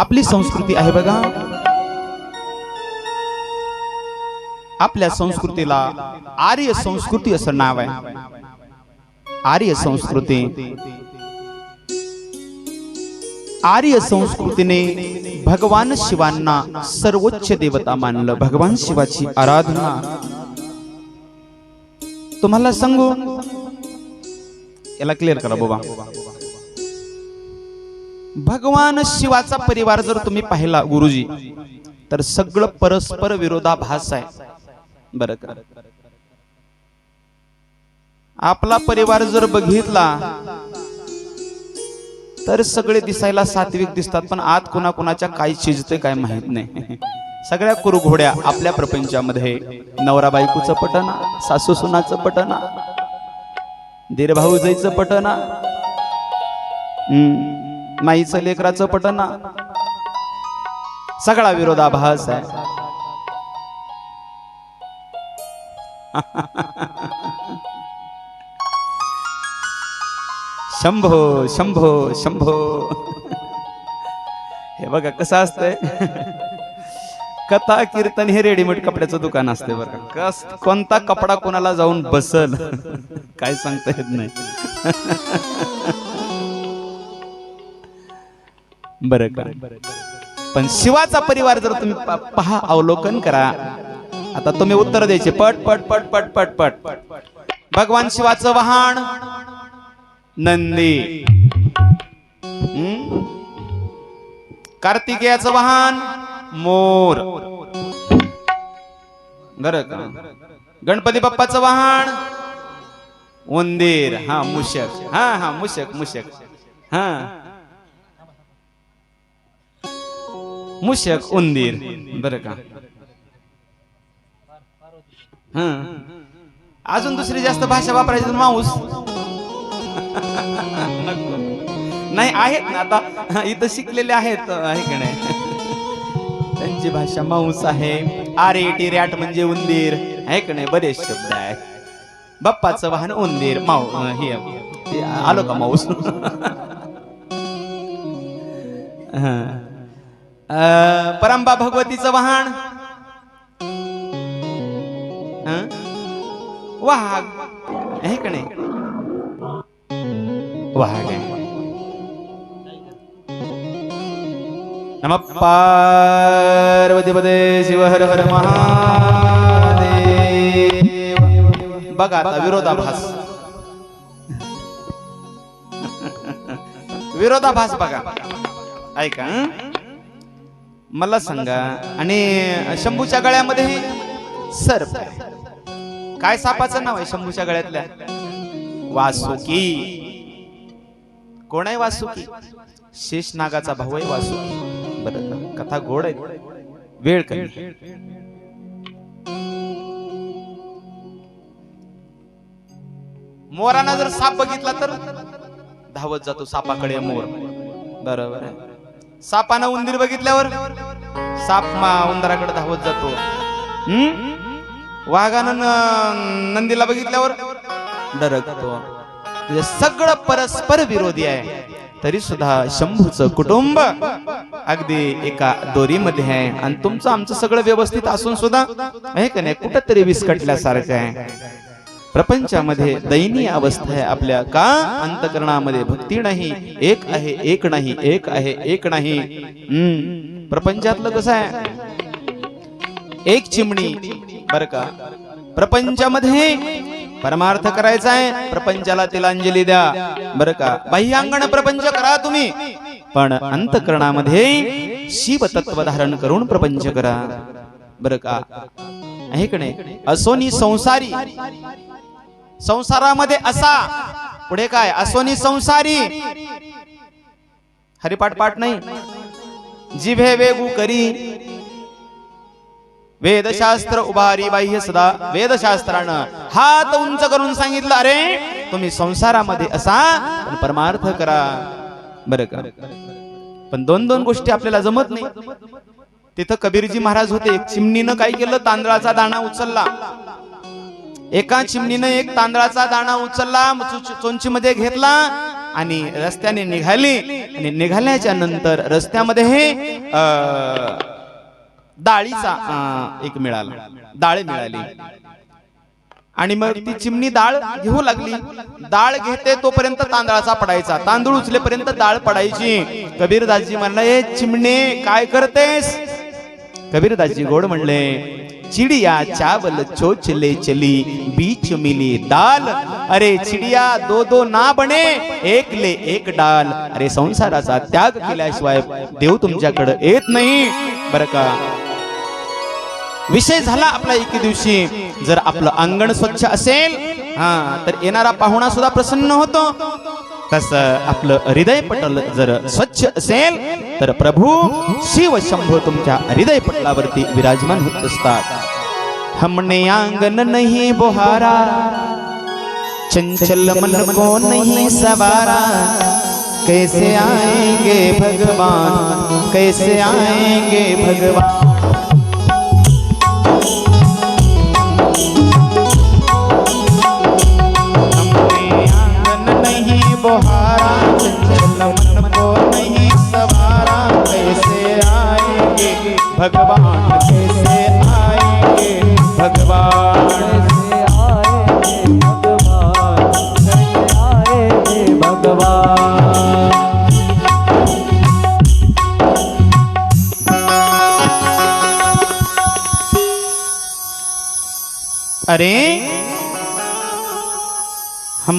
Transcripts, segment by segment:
आपली संस्कृती आहे बघा. आपल्या संस्कृतीला आर्य संस्कृती असं नाव आहे. आर्य संस्कृती. आर्य संस्कृतीने भगवान शिवांना सर्वोच्च देवता मानलं. भगवान शिवाची आराधना. तुम्हाला सांगू? याला क्लिअर करा बाबा. भगवान शिवाचा परिवार जर तुम्ही पाहिला गुरुजी तर सगळं परस्पर विरोधाभास आहे. बर का? आपला परिवार जर बघितला तर सगळे दिसायला सात्विक दिसतात पण आत कुणाकुणाच्या काय शिजते काय माहीत नाही. सगळ्या कुरुघोड्या आपल्या प्रपंचामध्ये नवरा बायकोचं पटना सासू सुनाचं पटना दीर पटना. हम्म, माईचं लेकराचं पटना सगळा विरोधाभास आहे. शंभो शंभो शंभो. हे बघा कसं असतंय. कथा कीर्तन हे रेडीमेड कपड्याचं दुकान असते बरं का. कस कोणता कपडा कोणाला जाऊन बसल? काय सांगता येत नाही. बरं का? पण शिवाचा परिवार जर तुम्ही पहा अवलोकन करा. आता तुम्ही उत्तर द्यायचे. पट पट पट पट पट पट. भगवान शिवाचं वाहन. नंदी? कार्तिकेयाचं वाहन. मोर. बर का? गणपती बाप्पाचं वाहन. उंदीर. हा मुशक. हा हा मुशक मुशक. हा. मुशक उंदीर. बर का? हा. अजून दुसरी जास्त भाषा वापरायची माऊस. नाही आहेत ना आता. इथं शिकलेले आहेत आहे का नाही? त्यांची भाषा माऊस आहे. आरे रॅट म्हणजे उंदीर. आहे का नाही? बरेच शब्द आहेत. बाप्पाचं वाहन उंदीर. माऊ हे हे, आलो का माऊस? हा. परंबा भगवतीचं वाहन. हं? वाघ. आहे का नाही? वाघ आहे. नम पार्वतीपदे शिव हर हर महादेव. बघा आता विरोधाभास. विरोधाभास बघा. ऐका मला सांगा आणि शंभूच्या गळ्यामध्ये सर काय सापाचं नाव आहे शंभूच्या गळ्यातल्या? वासुकी. कोण आहे वासुकी? शेष नागाचा भाऊ आहे वासुकी. बरं कथा गोड आहे. वेळ कमी. मोरानं जर साप बघितला तर धावत जातो सापाकडे मोर. बरोबर आहे. सापानं उंदीर बघितल्यावर साप मा उंदराकडे धावत जातो. हम्म? वाघानं नंदीला बघितल्यावर डरकतो. म्हणजे सगळं परस्पर विरोधी आहे. तरी सुद्धा शंभूचं कुटुंब अगदी एका दोरीमध्ये आहे. आणि तुमचं आमचं सगळं व्यवस्थित असून सुद्धा आहे का नाही? कुठंतरी विस्कटल्यासारखं आहे. प्रपंचामध्ये दयनीय अवस्था आहे आपल्या. का? अंतकरणामध्ये भक्ती नाही. एक आहे एक नाही एक आहे एक नाही. हम्म. प्रपंचातलं कसं आहे? एक चिमणी. बर का? प्रपंचामध्ये परमार्थ करायचा आहे. प्रपंचाला तिलांजली द्या. बर का? बाह्यांगण प्रपंच करा तुम्ही. पण अंतकरणामध्ये शिव तत्व धारण करून प्रपंच करा. बर का? आहे का नाही? असोनी संसारी. संसारामध्ये असा. पुढे काय? असोनी संसारी. हरिपाठ पाठ नाही. जिभे वेगू करी. वेदशास्त्र उभारी बाह्य सदा. वेदशास्त्रानं हात उंच करून सांगितलं अरे तुम्ही संसारामध्ये असा पण परमार्थ करा. बरं का? पण दोन दोन गोष्टी आपल्याला जमत नाही. तिथं कबीरजी महाराज होते. चिमणीनं काय केलं? तांदळाचा दाणा उचलला. एका चिमणीनं एक तांदळाचा दाणा उचलला चोंचीमध्ये घेतला आणि रस्त्याने निघाली. आणि निघाल्याच्या नंतर रस्त्यामध्ये हे डाळीचा एक मिळाला. डाळ मिळाली. आणि मग ती चिमणी डाळ घेऊ लागली. डाळ घेते तोपर्यंत तांदळाचा पडायचा. तांदूळ उचलेपर्यंत डाळ पडायची. कबीरदासजी म्हणला ए चिमणे काय करतेस? कबीरदासजी गोड म्हणले चिडिया चावल चोचले चली बीच मिली दाल। अरे चिडिया दो दो ना बने एक ले एक डाल। अरे संसाराचा त्याग केल्याशिवाय देव तुमच्याकडे येत नाही। बर का? विषय झाला आपला एके दिवशी। जर आपलं अंगण स्वच्छ असेल हा तर येणारा पाहुणा सुद्धा प्रसन्न होतो। तस आपलं हृदय पटल जर स्वच्छ असेल तर प्रभू शिव शंभू तुमच्या हृदय पटलावरती विराजमान होत असतात. हमने आंगन नहीं बोहारा चंचल मन को नहीं सवारा। कैसे आएंगे भगवान कैसे आएंगे भगवान? बोहारा मन को नहीं सवारा कैसे आएँगे भगवान कैसे आएँगे? भगवान कैसे आएँगे? भगवान कैसे आएँगे? भगवान। अरे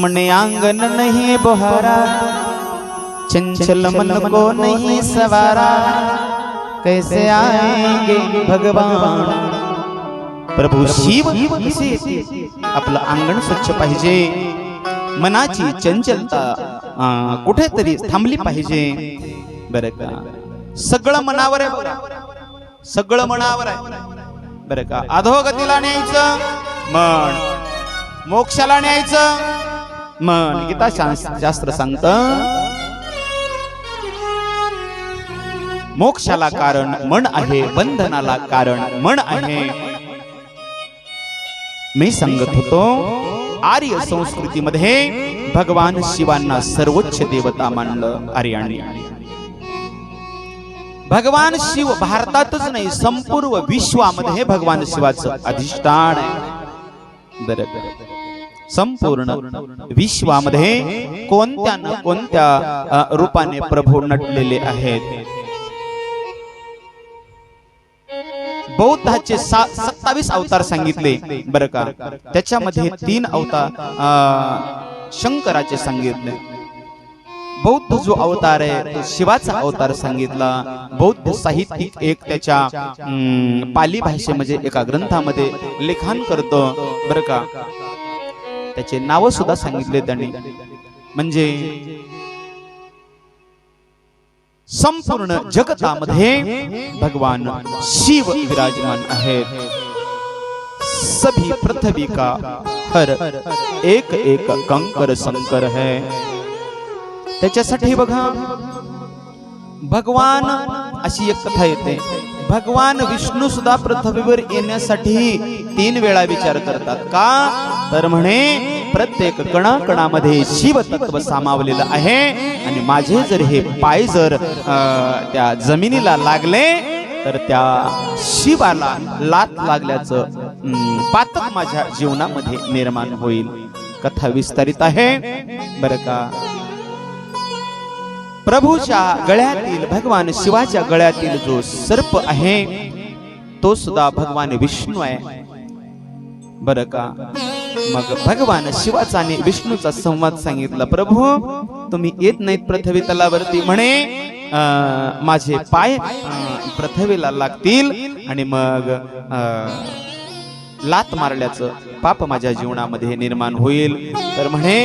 सामने आंगन नहीं बहारा। चंचल मन को नहीं सवारा। कैसे आएंगे भगवान? प्रभू शिव कसे आपलं अंगण स्वच्छ पाहिजे। मनाची चंचलता कुठेतरी थांबली पाहिजे। बरं का? सगळं मनावर आहे सगळं मनावर आहे। बरं का? अधोगतीला न्यायचं? मन मोक्षाला न्यायचं? मन. गीता शास्त्र सांगत मोक्षाला कारण मन आहे बंधनाला कारण मन आहे. मी सांगत होतो आर्य संस्कृतीमध्ये भगवान शिवांना सर्वोच्च देवता मानलं आर्याणी भगवान शिव भारतातच नाही संपूर्ण विश्वामध्ये भगवान शिवाचं अधिष्ठान आहे. बरं, बरं. संपूर्ण विश्वामध्ये कोणत्या न कोणत्या रूपाने प्रभू नटलेले आहेत. बौद्धाचे सत्तावीस अवतार सांगितले बरं का? त्याच्यामध्ये तीन अवतार अ, शंकराचे सांगितले. बौद्ध जो अवतार आहे तो शिवाचा अवतार सांगितला. बौद्ध साहित्यिक एक त्याच्या अं, पाली भाषे म्हणजे एका ग्रंथामध्ये लिखाण करतो. बरं का? त्याचे नाव सुद्धा सांगितले त्यांनी. म्हणजे संपूर्ण जगतामध्ये भगवान शिव विराजमान आहेत. सभी पृथ्वी का हर एक एक कंकर संकर है. त्याच्यासाठी बघा भगवान अशी एक कथा येते. भगवान विष्णू सुद्धा पृथ्वीवर येण्यासाठी तीन वेळा विचार करतात. का? तर म्हणे प्रत्येक कणाकणामध्ये शिव तत्व सामावलेलं आहे. आणि माझे जर हे पाय जर अं, त्या जमिनीला लागले तर त्या शिवाला लात लागल्याचं पातक माझ्या जीवनामध्ये निर्माण होईल. कथा विस्तारित आहे. बरं का? प्रभूच्या गळ्यातील भगवान शिवाच्या गळ्यातील जो सर्प आहे तो सुद्धा भगवान विष्णू आहे. बर का? मग भगवान शिवाचा आणि विष्णूचा संवाद सांगितला प्रभू तुम्ही येत नाहीत पृथ्वी तलावरती म्हणे माझे पाय पृथ्वीला लागतील आणि मग अं, लात मारल्याचं पाप माझ्या जीवनामध्ये निर्माण होईल. तर म्हणे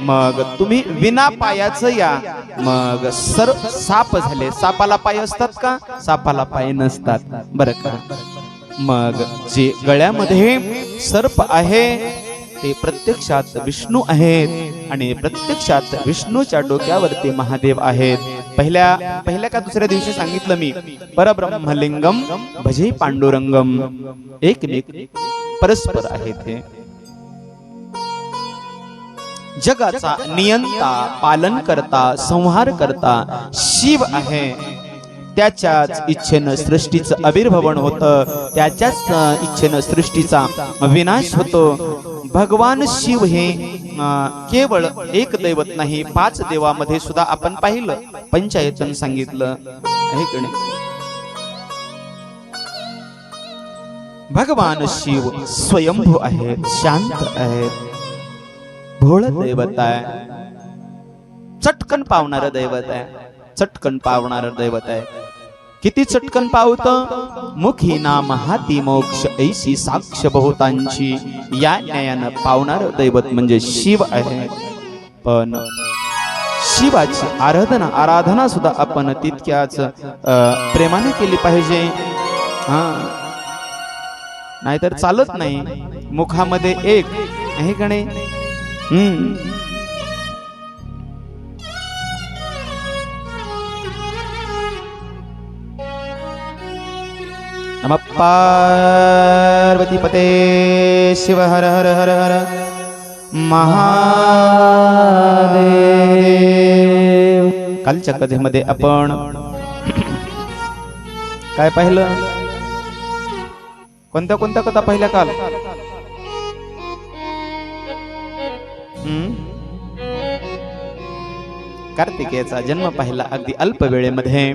मग तुम्ही विना पायाचं या. मग सर साप झाले. सापाला पाय असतात का? सापाला पाय नसतात. बरं का. मग जे गळ्यामध्ये सर्प आहे ते प्रत्यक्षात विष्णू आहेत आणि प्रत्यक्षात विष्णूच्या डोक्यावरती महादेव आहेत. पहिल्या पहिल्या का दुसऱ्या दिवशी सांगितलं मी? परब्रह्मलिंगम भजे पांडुरंगम. एकमेक परस्पर आहे ते जगाचा नियंता पालन करता संहार करता शिव आहे. त्याच्याच इच्छेनं सृष्टीचं आविर्भवन होतं. त्याच्याच इच्छेनं सृष्टीचा विनाश होतो. भगवान शिव हे केवळ एक दैवत नाही पाच देवामध्ये सुद्धा आपण पाहिलं. पंचायतन सांगितलं. भगवान शिव स्वयंभू आहेत शांत आहेत भोळ दैवत आहे चटकन पावणार दैवत आहे चटकन पावणार दैवत आहे. किती चटकन पावत? मुखी नाम हाती मोक्ष ऐशी साक्ष बहुतांची. या न्यायानं पावणार दैवत म्हणजे शिव आहे. पण शिवाची आराधना आराधना सुद्धा आपण तितक्याच प्रेमाने केली पाहिजे. हा. नाहीतर चालत नाही. मुखामध्ये एक. आहे का नाही? हम्म. नम पार्वतीपते शिव हर हर हर हर महादेव। कालच्या कथेमध्ये आपण काय पाहिलं? कोणत्या कोणत्या कथा पाहिल्या काल? हम्म? कार्तिकेयचा जन्म पाहिला अगदी अल्प वेळेमध्ये.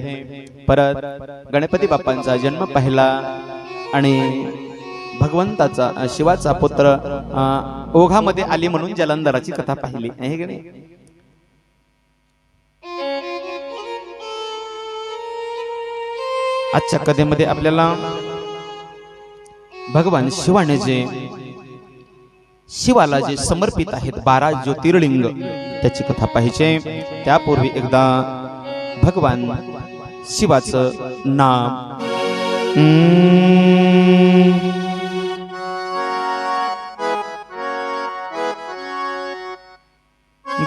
परत गणपती बाप्पांचा जन्म पाहिला आणि भगवंताचा शिवाचा पुत्र ओघामध्ये आली म्हणून जलंधराची कथा पाहिली. आहे की नाही? आजच्या कथेमध्ये आपल्याला भगवान शिवाने जे शिवाला जे समर्पित आहेत बारा ज्योतिर्लिंग त्याची कथा पाहिजे. त्यापूर्वी एकदा भगवान शिवाचं नाम.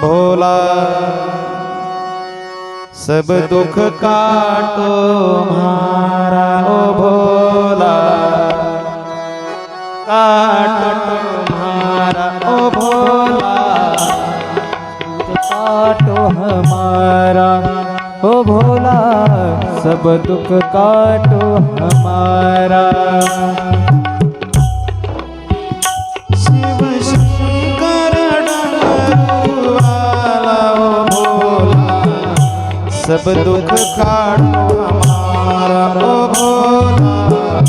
भोला सब दुख काटो मारा ओ भोला काटो सब दुख काटो हमारा। शिव शंकर भोला। सब दुख काटो हमारा ओ भोला।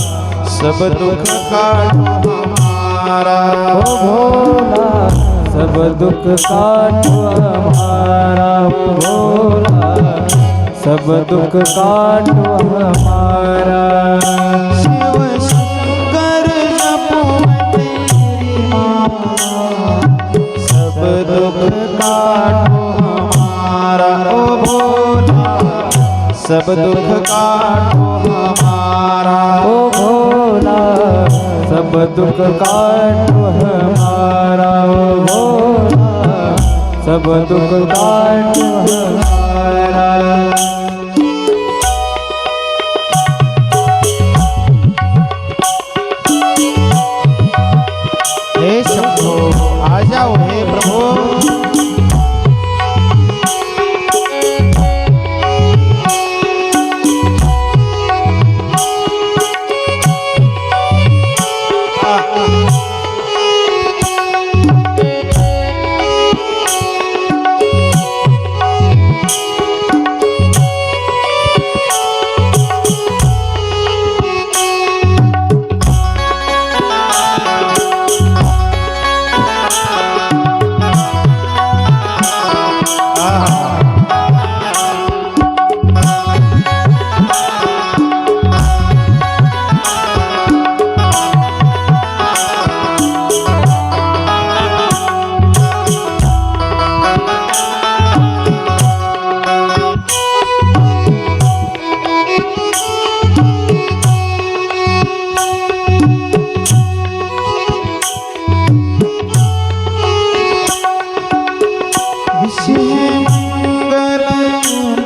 सब दुख काटो हमारा ओ भोला। सब दुख काटो हमारा ओ भोला। सब दुख काटो हमारा। शिव शंकर जपो तेरी सब दुख काटो हमारा। ओ भोला सब दुख काटो हमारा। ओ भोला सब दुख काटो हमारा। ओ भोला सब दुख काटो हमारा। thank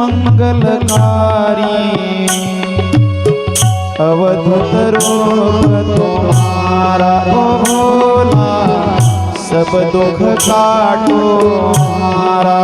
मंगलकारी। अवधूत रूप तुम्हारा भोला सब दुख काटो हमारा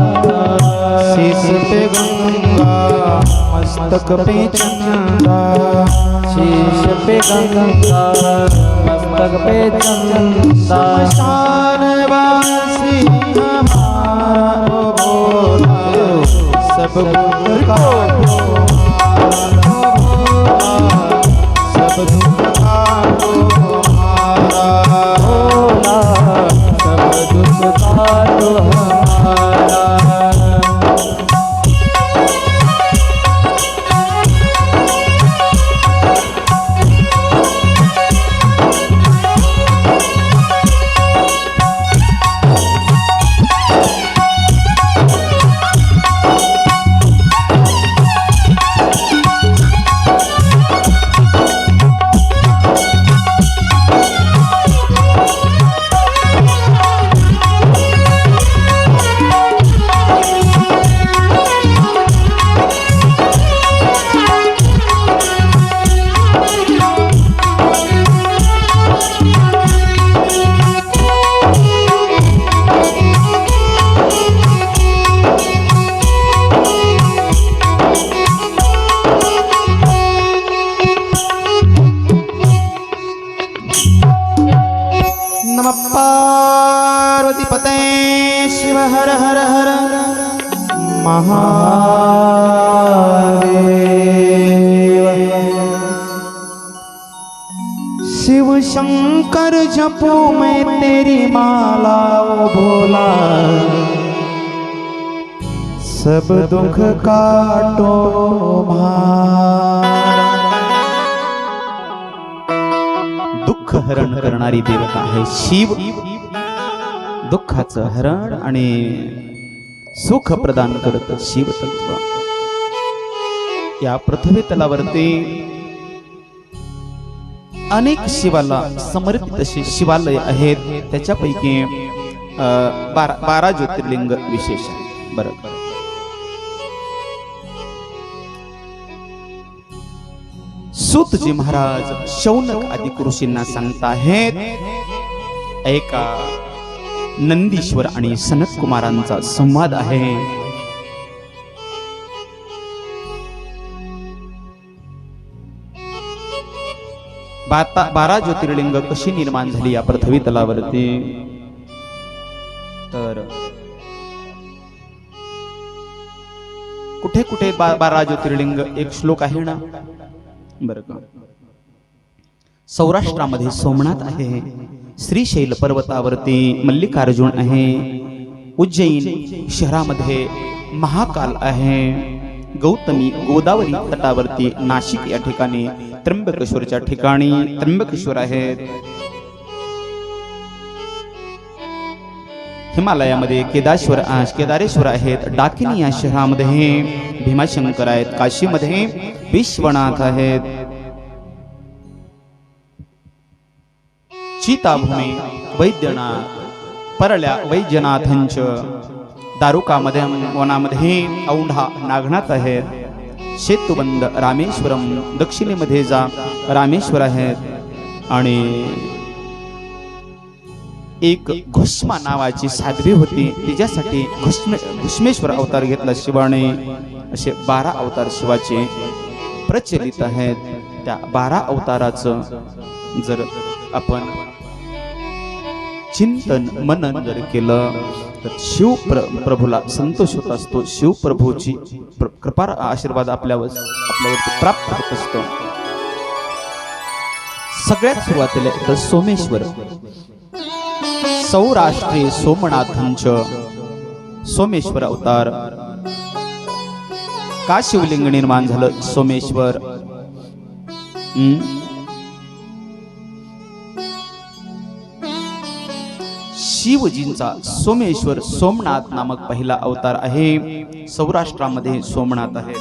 शीस पे गंगा मस्तक पे चंदा। शीश पे गंगा मस्तक पे चंदा। शान वासी हमारा बोला सब दुख का सब दुख काटो हमारा भोला सब दुख काटो हमारा शंकर जपू मैं तेरी माला ओ भोला। सब दुख काटो दुःख दुख हरण करणारी देवता आहे शिव। दुःखाचं हरण आणि सुख प्रदान करत शिवतत्व। या पृथ्वी तलावरती अनेक शिवाला समर्पित असे शिवालय आहेत. त्याच्यापैकी अं, बारा बारा ज्योतिर्लिंग विशेष आहे बरं सुतजी महाराज शौनक आदी ऋषींना सांगताहेत ऐका नंदीश्वर आणि सनत कुमारांचा संवाद आहे. बाता बारा ज्योतिर्लिंग कशी निर्माण झाली या पृथ्वी तलावरती? तर कुठे कुठे बा- बारा ज्योतिर्लिंग एक श्लोक आहे ना? बर का. सौराष्ट्रामध्ये सोमनाथ आहे श्रीशैल पर्वतावरती मल्लिकार्जुन आहे उज्जैन शहरामध्ये महाकाल आहे. गौतमी गोदावरी तटावरती नाशिक या ठिकाणी त्र्यंबकेश्वरच्या ठिकाणी त्र्यंबकेश्वर आहेत हिमालयामध्ये केदाश्वर केदारेश्वर आहेत डाकिनी या शहरामध्ये भीमाशंकर आहेत काशीमध्ये विश्वनाथ आहेत. चीताभूमी वैद्यनाथ परल्या वैद्यनाथांच दारुकामध्ये वनामध्ये औंढा नागनाथ आहेत. सेतुबंद रामेश्वरम दक्षिणेमध्ये जा रामेश्वर आहेत. आणि एक घुष्मा नावाची साध्वी होती. तिच्यासाठी घुष्मे घुष्मेश्वर अवतार घेतला शिवाने. असे बारा अवतार शिवाचे प्रचलित आहेत. त्या बारा अवताराचं जर आपण चिंतन मनन जर केलं तर शिव प्र प्रभूला संतोष होत असतो. शिव प्रभूची प्र- कृपा आशीर्वाद आपल्यावर आपल्यावरती प्राप्त होत असतो. सगळ्यात सुरुवातीला येतं सोमेश्वर. सौराष्ट्री सोमनाथांच सोमेश्वर अवतार. का शिवलिंग निर्माण झालं? सोमेश्वर. शिवजींचा सोमेश्वर सोमनाथ नामक पहिला अवतार आहे. सौराष्ट्रामध्ये सोमनाथ आहे.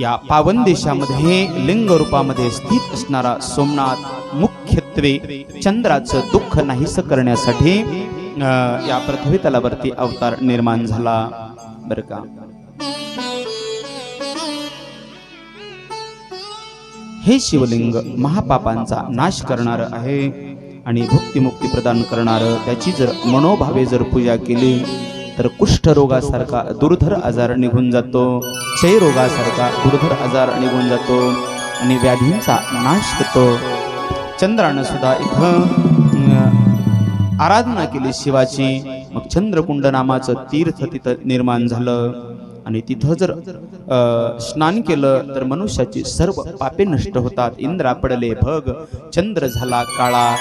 या पावन देशामध्ये लिंग रूपामध्ये स्थित असणारा सोमनाथ मुख्यत्वे चंद्राचं दुःख नाहीस करण्यासाठी या पृथ्वी तलावरती अवतार निर्माण झाला. बर का? हे शिवलिंग महापापांचा नाश करणार आहे. आणि भक्तिमुक्ती प्रदान करणारं त्याची जर मनोभावे जर पूजा केली तर कुष्ठरोगासारखा दुर्धर आजार निघून जातो. क्षयरोगासारखा दुर्धर आजार निघून जातो आणि व्याधींचा नाश होतो चंद्रानं सुद्धा इथं आराधना केली शिवाची. मग चंद्रकुंड नामाचं तीर्थ तिथं निर्माण झालं. आणि तिथं जर स्नान केलं तर मनुष्याची सर्व पापे नष्ट होतात. इंद्रा पडले भग चंद्र झाला काळा.